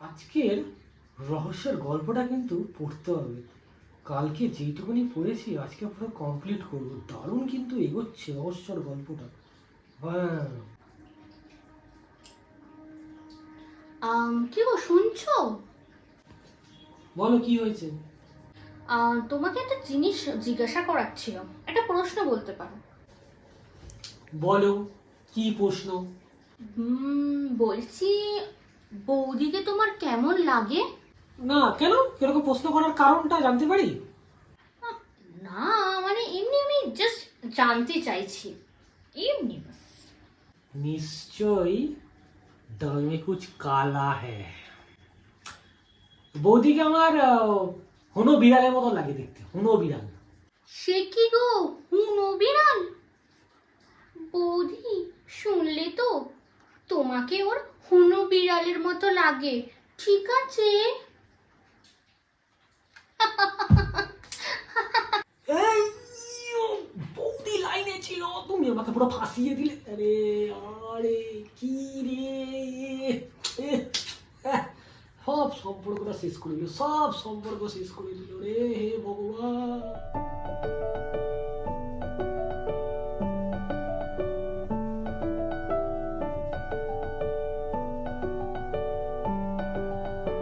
আজকের রহস্যের গল্পটা কিন্তু পড়তে হবে। কালকে যেইটুকুনি পড়েছি আজকে পুরো কমপ্লিট করব। দারুণ কিন্তু এগোচ্ছে রহস্যর গল্পটা। হ্যাঁ। আম, কি গো শুনছো? বলো কি হয়েছে? আহ, তোমাকে একটা জিনিস জিজ্ঞাসা করার ছিল। একটা প্রশ্ন বলতে পারো। বলো কি প্রশ্ন? হুম, বলছি বৌদিকে তোমার কেমন লাগে? না কেন? এরকম প্রশ্ন করার কারণটা জানতে পারি? না মানে এমনি আমি জাস্ট জানতে চাইছি। এমনি বাস। নিশ্চয়ই দাল মে কুছ কালা হ্যায়। বৌদিকে আমার হনো বিড়ালের মতো লাগে দেখতে হনো বিড়াল। সে কি গো? হুনো বিড়াল? বৌদি শুনলে তো তোমাকে ওর হুনো বিড়ালের মতো লাগে। ঠিক আছে? বৌদি লাইনে ছিল। তুমি আমাকে পুরো ফাঁসিয়ে দিলে। আরে আরে, কি রে? সব সম্পর্কটা শেষ করে দিল, সব সম্পর্ক শেষ করে দিল রে, হে ভগবান।